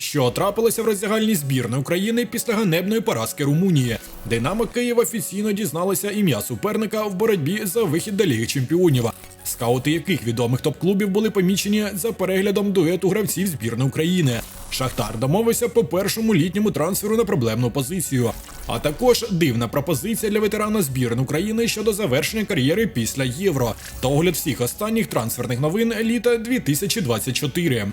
Що трапилося в роздягальній збірної України після ганебної поразки Румунії? Динамо Київ офіційно дізналося ім'я суперника в боротьбі за вихід до Ліги Чемпіонів. Скаути яких відомих топ-клубів були помічені за переглядом дуету гравців збірної України. Шахтар домовився по першому літньому трансферу на проблемну позицію. А також дивна пропозиція для ветерана збірної України щодо завершення кар'єри після євро та огляд всіх останніх трансферних новин літа 2024.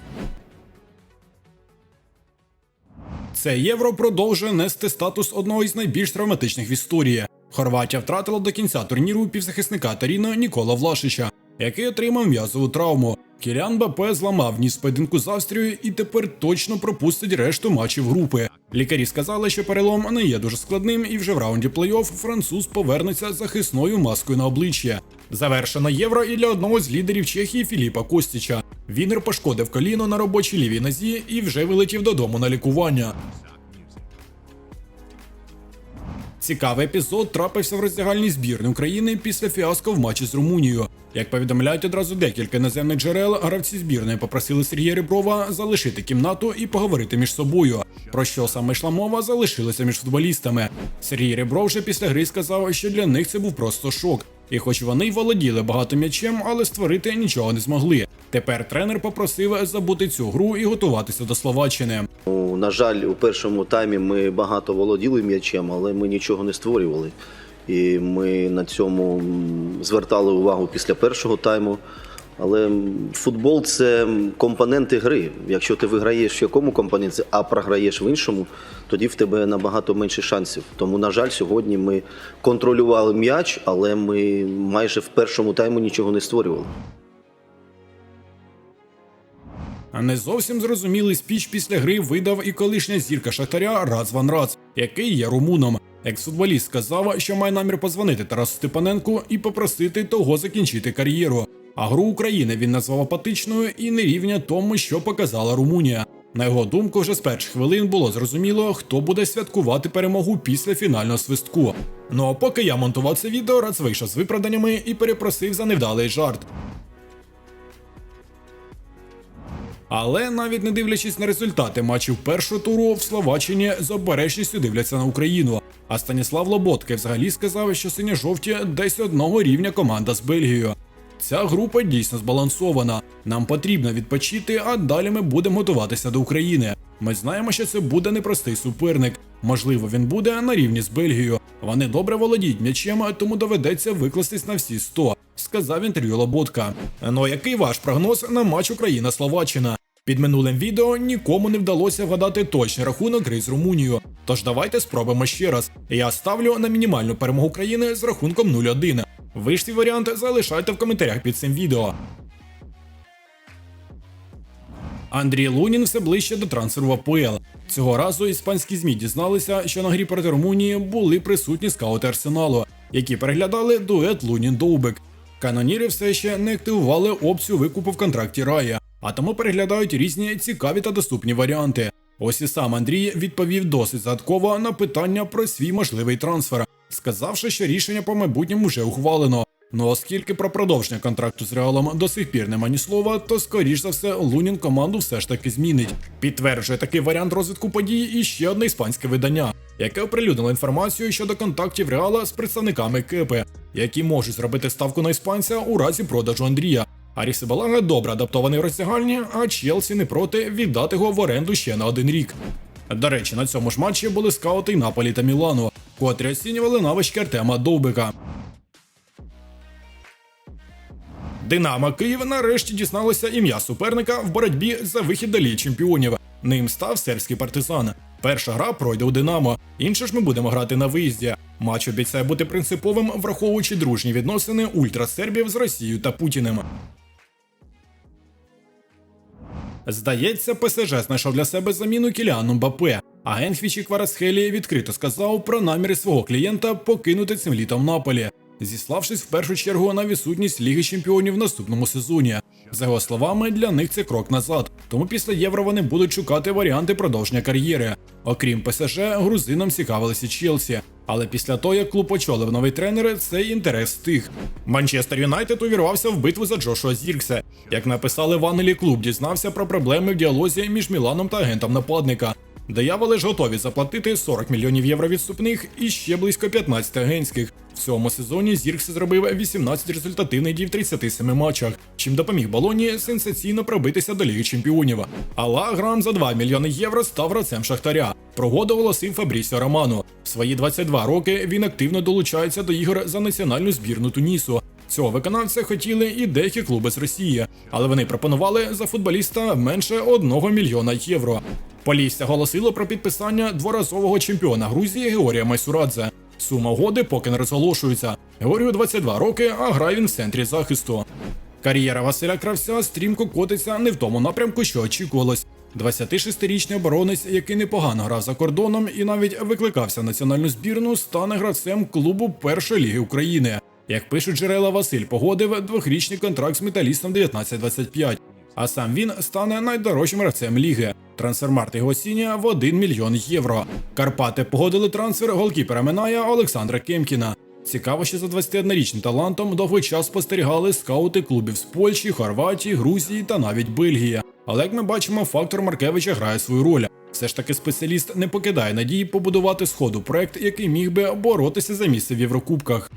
Це євро продовжує нести статус одного із найбільш травматичних в історії. Хорватія втратила до кінця турніру півзахисника Таріна Нікола Влашича, який отримав м'язову травму. Кілян Бапе зламав ніс поєдинку з Австрією і тепер точно пропустить решту матчів групи. Лікарі сказали, що перелом не є дуже складним, і вже в раунді плей-офф француз повернеться захисною маскою на обличчя. Завершено євро і для одного з лідерів Чехії Філіпа Костіча. Вінер пошкодив коліно на робочій лівій нозі і вже вилетів додому на лікування. Цікавий епізод трапився в роздягальній збірні України після фіаско в матчі з Румунією. Як повідомляють одразу декілька наземних джерел, гравці збірної попросили Сергія Реброва залишити кімнату і поговорити між собою. Про що саме йшла мова, залишилося між футболістами. Сергій Ребров вже після гри сказав, що для них це був просто шок. І хоч вони й володіли багато м'ячем, але створити нічого не змогли. Тепер тренер попросив забути цю гру і готуватися до Словаччини. Ну, На жаль, у першому таймі ми багато володіли м'ячем, але ми нічого не створювали. І ми на цьому звертали увагу після першого тайму. Але футбол це компоненти гри. Якщо ти виграєш в якому компоненті, а програєш в іншому, тоді в тебе набагато менше шансів. Тому, на жаль, сьогодні ми контролювали м'яч, але ми майже в першому тайму нічого не створювали. Не зовсім зрозумілий спіч після гри видав і колишня зірка Шахтаря Рац Ван Рац, який є румуном. Екс-футболіст сказав, що має намір позвонити Тарасу Степаненку і попросити того закінчити кар'єру. А гру України він назвав апатичною і не рівня тому, що показала Румунія. На його думку, вже з перших хвилин було зрозуміло, хто буде святкувати перемогу після фінального свистку. Ну а поки я монтував це відео, Рац вийшов з виправданнями і перепросив за невдалий жарт. Але навіть не дивлячись на результати матчів першого туру, в Словаччині з обережністю дивляться на Україну. А Станіслав Лоботки взагалі сказав, що синьо-жовті десь одного рівня команда з Бельгією. Ця група дійсно збалансована. Нам потрібно відпочити, а далі ми будемо готуватися до України. Ми знаємо, що це буде непростий суперник. Можливо, він буде на рівні з Бельгією. Вони добре володіють м'ячем, тому доведеться викластись на всі 100, сказав інтерв'ю Лоботка. Ну який ваш прогноз на матч Україна-Словаччина? Під минулим відео нікому не вдалося вгадати точний рахунок гри з Румунією. Тож давайте спробуємо ще раз. Я ставлю на мінімальну перемогу країни з рахунком 0-1. Ви ж свій варіант залишайте в коментарях під цим відео. Андрій Лунін все ближче до трансферу в АПЛ. Цього разу іспанські ЗМІ дізналися, що на грі проти Румунії були присутні скаути арсеналу, які переглядали дует Лунін-Довбик. Каноніри все ще не активували опцію викупу в контракті Рая, а тому переглядають різні цікаві та доступні варіанти. Ось і сам Андрій відповів досить загадково на питання про свій можливий трансфер, сказавши, що рішення по майбутньому вже ухвалено. Ну оскільки про продовження контракту з Реалом до сих пір нема ні слова, то скоріш за все Лунін команду все ж таки змінить. Підтверджує такий варіант розвитку подій і ще одне іспанське видання, яке оприлюднило інформацію щодо контактів Реала з представниками Кепи, які можуть зробити ставку на іспанця у разі продажу Андрія. Аріси Балага добре адаптований в роздягальні, а Челсі не проти віддати його в оренду ще на один рік. До речі, на цьому ж матчі були скаути Наполі та Мілану, котрі оцінювали навички Артема Довбика. Динамо Київ нарешті дізналося ім'я суперника в боротьбі за вихід до Ліги чемпіонів. Ним став сербський партизан. Перша гра пройде у Динамо, інше ж ми будемо грати на виїзді. Матч обіцяє бути принциповим, враховуючи дружні відносини ультрасербів з Росією та Путіним. Здається, ПСЖ знайшов для себе заміну Кіліану Мбапе. Агент Фічі Кварасхелі відкрито сказав про наміри свого клієнта покинути цим літом Наполі, зіславшись в першу чергу на відсутність Ліги Чемпіонів в наступному сезоні. За його словами, для них це крок назад. Тому після євро вони будуть шукати варіанти продовження кар'єри. Окрім ПСЖ, грузинам цікавилися Челсі. Але після того, як клуб очолив новий тренер, цей інтерес стих. Манчестер Юнайтед увірвався в битву за Джошуа Зіркса. Як написали в Англії, клуб дізнався про проблеми в діалозі між Міланом та агентом нападника. Дияволи ж готові заплатити 40 мільйонів євро відступних і ще близько 15 агентських. В цьому сезоні Зіркс зробив 18 результативних дій в 37 матчах, чим допоміг Болоні сенсаційно пробитися до Ліги Чемпіонів. А Лаграм за 2 мільйони євро став гравцем Шахтаря. Прогоду оголосив Фабрісіо Романо. В свої 22 роки він активно долучається до ігор за національну збірну Тунісу. Цього виконавця хотіли і деякі клуби з Росії, але вони пропонували за футболіста менше 1 мільйона євро. Полісся голосило про підписання дворазового чемпіона Грузії Георгія Майсурадзе. Сума угоди поки не розголошується. Георгію 22 роки, а грає він в центрі захисту. Кар'єра Василя Кравця стрімко котиться не в тому напрямку, що очікувалось. 26-річний оборонець, який непогано грав за кордоном і навіть викликався в національну збірну, стане гравцем клубу першої ліги України. Як пишуть джерела, Василь погодив двохрічний контракт з металістом 1925. А сам він стане найдорожчим гравцем ліги. Трансфермарт його оцінює в 1 мільйон євро. Карпати погодили трансфер голкіпера Миная Олександра Кемкіна. Цікаво, що за 21-річним талантом довгий час спостерігали скаути клубів з Польщі, Хорватії, Грузії та навіть Бельгії. Але як ми бачимо, фактор Маркевича грає свою роль. Все ж таки спеціаліст не покидає надії побудувати сходу проект, який міг би боротися за місце в Єврокубках.